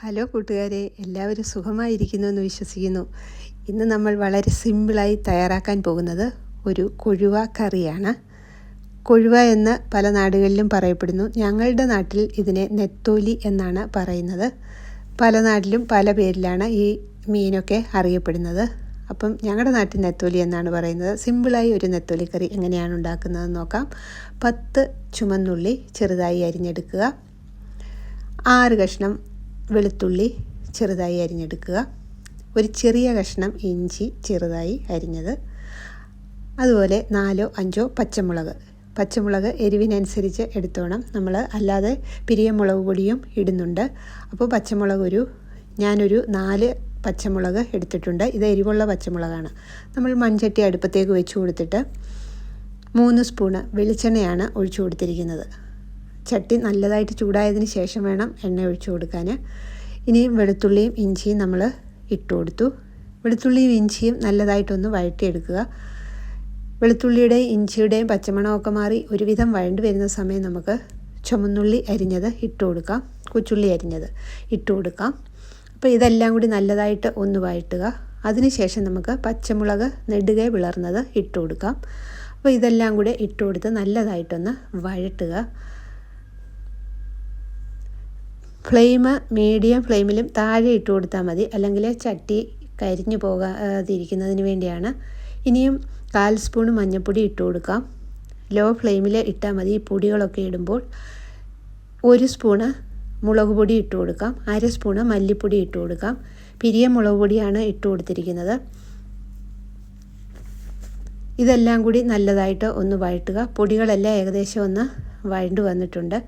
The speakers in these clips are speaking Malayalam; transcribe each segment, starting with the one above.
ഹലോ കൂട്ടുകാരെ എല്ലാവരും സുഖമായിരിക്കുന്നു എന്ന് വിശ്വസിക്കുന്നു. ഇന്ന് നമ്മൾ വളരെ സിമ്പിളായി തയ്യാറാക്കാൻ പോകുന്നത് ഒരു കൊഴുവ കറിയാണ്. കൊഴുവ എന്ന് പല നാടുകളിലും പറയപ്പെടുന്നു. ഞങ്ങളുടെ നാട്ടിൽ ഇതിനെ നെത്തോലി എന്നാണ് പറയുന്നത്. പല നാട്ടിലും പല പേരിലാണ് ഈ മീനൊക്കെ അറിയപ്പെടുന്നത്. അപ്പം ഞങ്ങളുടെ നാട്ടിൽ നെത്തോലി എന്നാണ് പറയുന്നത്. സിമ്പിളായി ഒരു നെത്തോലി കറി എങ്ങനെയാണ് ഉണ്ടാക്കുന്നതെന്ന് നോക്കാം. പത്ത് ചുമന്നുള്ളി ചെറുതായി അരിഞ്ഞെടുക്കുക. ആറ് കഷ്ണം വെളുത്തുള്ളി ചെറുതായി അരിഞ്ഞെടുക്കുക. ഒരു ചെറിയ കഷ്ണം ഇഞ്ചി ചെറുതായി അരിഞ്ഞത്. അതുപോലെ നാലോ അഞ്ചോ പച്ചമുളക്. പച്ചമുളക് എരിവിനനുസരിച്ച് എടുത്തോണം. നമ്മൾ അല്ലാതെ പിരിയ മുളക് പൊടിയും ഇടുന്നുണ്ട്. അപ്പോൾ പച്ചമുളക് ഒരു ഞാനൊരു നാല് പച്ചമുളക് എടുത്തിട്ടുണ്ട്. ഇത് എരിവുള്ള പച്ചമുളകാണ്. നമ്മൾ മൺചട്ടി അടുപ്പത്തേക്ക് വെച്ച് കൊടുത്തിട്ട് മൂന്ന് സ്പൂണ് വെളിച്ചെണ്ണയാണ് ഒഴിച്ചു കൊടുത്തിരിക്കുന്നത്. ചട്ടി നല്ലതായിട്ട് ചൂടായതിന് ശേഷം വേണം എണ്ണ ഒഴിച്ചു കൊടുക്കാൻ ഇനിയും വെളുത്തുള്ളിയും ഇഞ്ചിയും നമ്മൾ ഇട്ട് കൊടുത്തു. വെളുത്തുള്ളിയും ഇഞ്ചിയും നല്ലതായിട്ടൊന്ന് വഴറ്റിയെടുക്കുക. വെളുത്തുള്ളിയുടെയും ഇഞ്ചിയുടെയും പച്ചമണമൊക്കെ മാറി ഒരുവിധം വഴണ്ടു വരുന്ന സമയം നമുക്ക് ചുമന്നുള്ളി അരിഞ്ഞത് ഇട്ട് കൊടുക്കാം. കൊച്ചുള്ളി അരിഞ്ഞത് ഇട്ട് കൊടുക്കാം. അപ്പോൾ ഇതെല്ലാം കൂടി നല്ലതായിട്ട് ഒന്ന് വഴറ്റുക അതിനുശേഷം നമുക്ക് പച്ചമുളക് നെടുകെ വിളർന്നത് ഇട്ട് കൊടുക്കാം. അപ്പോൾ ഇതെല്ലാം കൂടെ ഇട്ട് കൊടുത്ത് നല്ലതായിട്ടൊന്ന് വഴട്ടുക. ഫ്ലെയിം മീഡിയം ഫ്ലെയിമിലും താഴെ ഇട്ട് കൊടുത്താൽ മതി. അല്ലെങ്കിൽ ചട്ടി കരിഞ്ഞു പോകാതിരിക്കുന്നതിന് വേണ്ടിയാണ്. ഇനിയും കാൽ സ്പൂൺ മഞ്ഞൾപ്പൊടി ഇട്ട് കൊടുക്കാം ലോ ഫ്ലെയിമിൽ ഇട്ടാൽ മതി. ഈ പൊടികളൊക്കെ ഇടുമ്പോൾ ഒരു സ്പൂണ് മുളക് പൊടി ഇട്ട് കൊടുക്കാം. അര സ്പൂണ് മല്ലിപ്പൊടി ഇട്ട് കൊടുക്കാം. പിരിയ മുളക് പൊടിയാണ് ഇട്ട് കൊടുത്തിരിക്കുന്നത്. ഇതെല്ലാം കൂടി നല്ലതായിട്ട് ഒന്ന് വഴട്ടുക പൊടികളെല്ലാം ഏകദേശം ഒന്ന് വഴണ്ടു വന്നിട്ടുണ്ട്.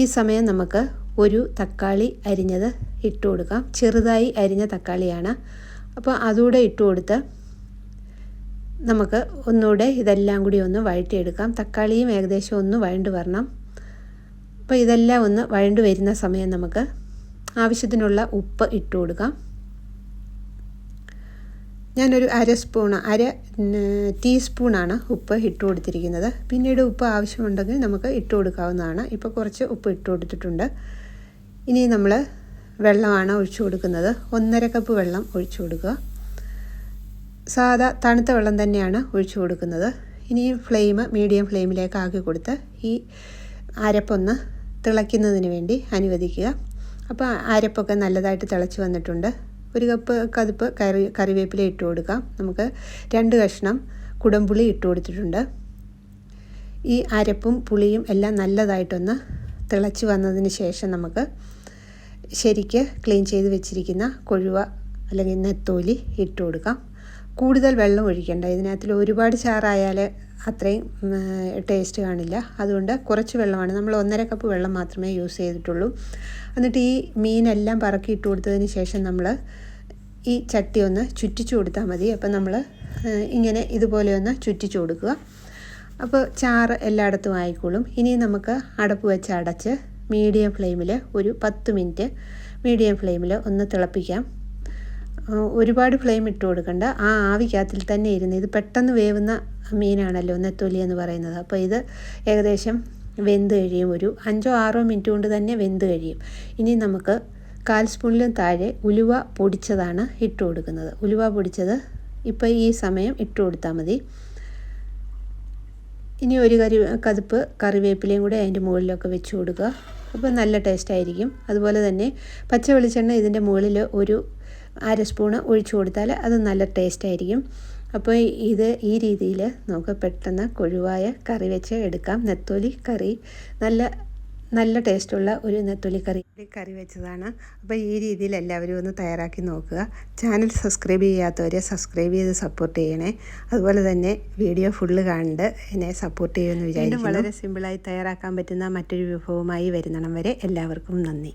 ഈ സമയം നമുക്ക് ഒരു തക്കാളി അരിഞ്ഞത് ഇട്ട് കൊടുക്കാം. ചെറുതായി അരിഞ്ഞ തക്കാളിയാണ്. അപ്പോൾ അതുകൂടെ ഇട്ട് കൊടുത്ത് നമുക്ക് ഒന്നുകൂടെ ഇതെല്ലാം കൂടി ഒന്ന് വഴറ്റിയെടുക്കാം. തക്കാളിയും ഏകദേശം ഒന്ന് വഴണ്ട് വരണം. അപ്പോൾ ഇതെല്ലാം ഒന്ന് വഴണ്ട് വരുന്ന സമയം നമുക്ക് ആവശ്യത്തിനുള്ള ഉപ്പ് ഇട്ട് കൊടുക്കാം. ഞാനൊരു അര സ്പൂൺ അര ടീസ്പൂണാണ് ഉപ്പ് ഇട്ട് കൊടുത്തിരിക്കുന്നത്. പിന്നീട് ഉപ്പ് ആവശ്യമുണ്ടെങ്കിൽ നമുക്ക് ഇട്ട് കൊടുക്കാവുന്നതാണ്. ഇപ്പോൾ കുറച്ച് ഉപ്പ് ഇട്ട് കൊടുത്തിട്ടുണ്ട്. ഇനി നമ്മൾ വെള്ളമാണ് ഒഴിച്ചു കൊടുക്കുന്നത്. ഒന്നര കപ്പ് വെള്ളം ഒഴിച്ചു കൊടുക്കുക. സാധാ തണുത്ത വെള്ളം തന്നെയാണ് ഒഴിച്ചു കൊടുക്കുന്നത്. ഇനി ഫ്ലെയിം മീഡിയം ഫ്ലെയിമിലേക്ക് ആക്കി കൊടുത്ത് ഈ അരപ്പൊന്ന് തിളയ്ക്കുന്നതിന് വേണ്ടി അനുവദിക്കുക. അപ്പോൾ അരപ്പൊക്കെ നല്ലതായിട്ട് തിളച്ച് വന്നിട്ടുണ്ട്. ഒരു കപ്പ് കതുപ്പ് കറി കറിവേപ്പില ഇട്ട് കൊടുക്കാം. നമുക്ക് രണ്ട് കഷ്ണം കുടംപുളി ഇട്ട് കൊടുത്തിട്ടുണ്ട്. ഈ അരപ്പും പുളിയും എല്ലാം നല്ലതായിട്ടൊന്ന് തിളച്ച് വന്നതിന് ശേഷം നമുക്ക് ശരിക്ക് ക്ലീൻ ചെയ്ത് വെച്ചിരിക്കുന്ന കൊഴുവ അല്ലെങ്കിൽ നെത്തോലി ഇട്ട് കൊടുക്കാം. കൂടുതൽ വെള്ളം ഒഴിക്കേണ്ട. ഇതിനകത്തിൽ ഒരുപാട് ചാറായാൽ അത്രയും ടേസ്റ്റ് കാണില്ല. അതുകൊണ്ട് കുറച്ച് വെള്ളമാണ്. നമ്മൾ ഒന്നര കപ്പ് വെള്ളം മാത്രമേ യൂസ് ചെയ്തിട്ടുള്ളൂ. എന്നിട്ട് ഈ മീനെല്ലാം പറക്കി ഇട്ട് കൊടുത്തതിന് ശേഷം നമ്മൾ ഈ ചട്ടി ഒന്ന് ചുറ്റിച്ചു കൊടുത്താൽ മതി. അപ്പം നമ്മൾ ഇങ്ങനെ ഇതുപോലെ ഒന്ന് ചുറ്റിച്ചു കൊടുക്കുക. അപ്പോൾ ചാറ് എല്ലായിടത്തും ആയിക്കോളും. ഇനി നമുക്ക് അടപ്പ് വെച്ച് അടച്ച് മീഡിയം ഫ്ലെയിമിൽ ഒരു പത്ത് മിനിറ്റ് മീഡിയം ഫ്ലെയിമിൽ ഒന്ന് തിളപ്പിക്കാം. ഒരുപാട് ഫ്ലെയിം ഇട്ട് കൊടുക്കണ്ട. ആ ആവിക്കകത്തിൽ തന്നെ ഇരുന്ന് ഇത് പെട്ടെന്ന് വേവുന്ന മീനാണല്ലോ നെത്തോലി എന്ന് പറയുന്നത്. അപ്പോൾ ഇത് ഏകദേശം വെന്ത് കഴിയും. ഒരു അഞ്ചോ ആറോ മിനിറ്റ് കൊണ്ട് തന്നെ വെന്ത് കഴിയും. ഇനി നമുക്ക് കാൽ സ്പൂണിലും താഴെ ഉലുവ പൊടിച്ചതാണ് ഇട്ട് കൊടുക്കുന്നത്. ഉലുവ പൊടിച്ചത് ഇപ്പോൾ ഈ സമയം ഇട്ട് കൊടുത്താൽ മതി. ഇനി ഒരു കരി കതിപ്പ് കറിവേപ്പിലയും കൂടെ അതിന്റെ മുകളിലൊക്കെ വെച്ച് കൊടുക്കുക. അപ്പോൾ നല്ല ടേസ്റ്റ് ആയിരിക്കും. അതുപോലെ തന്നെ പച്ച വെളിച്ചെണ്ണ ഇതിന്റെ മുകളിൽ ഒരു അര സ്പൂണ് ഒഴിച്ചു കൊടുത്താൽ അത് നല്ല ടേസ്റ്റ് ആയിരിക്കും. അപ്പോൾ ഇത് ഈ രീതിയിൽ നമുക്ക് പെട്ടെന്ന് കൊഴുവായ കറി വെച്ച് എടുക്കാം. നെത്തോലി കറി നല്ല നല്ല ടേസ്റ്റുള്ള ഒരു നെത്തോലി കറി കറി വെച്ചതാണ്. അപ്പോൾ ഈ രീതിയിൽ എല്ലാവരും ഒന്ന് തയ്യാറാക്കി നോക്കുക. ചാനൽ സബ്സ്ക്രൈബ് ചെയ്യാത്തവരെ സബ്സ്ക്രൈബ് ചെയ്ത് സപ്പോർട്ട് ചെയ്യണേ. അതുപോലെ തന്നെ വീഡിയോ ഫുള്ള് കണ്ട് എന്നെ സപ്പോർട്ട് ചെയ്യുമെന്ന് വിചാരിക്കുന്നു. വളരെ സിമ്പിളായി തയ്യാറാക്കാൻ പറ്റുന്ന മറ്റൊരു വിഭവമായി വരുന്നണം വരെ എല്ലാവർക്കും നന്ദി.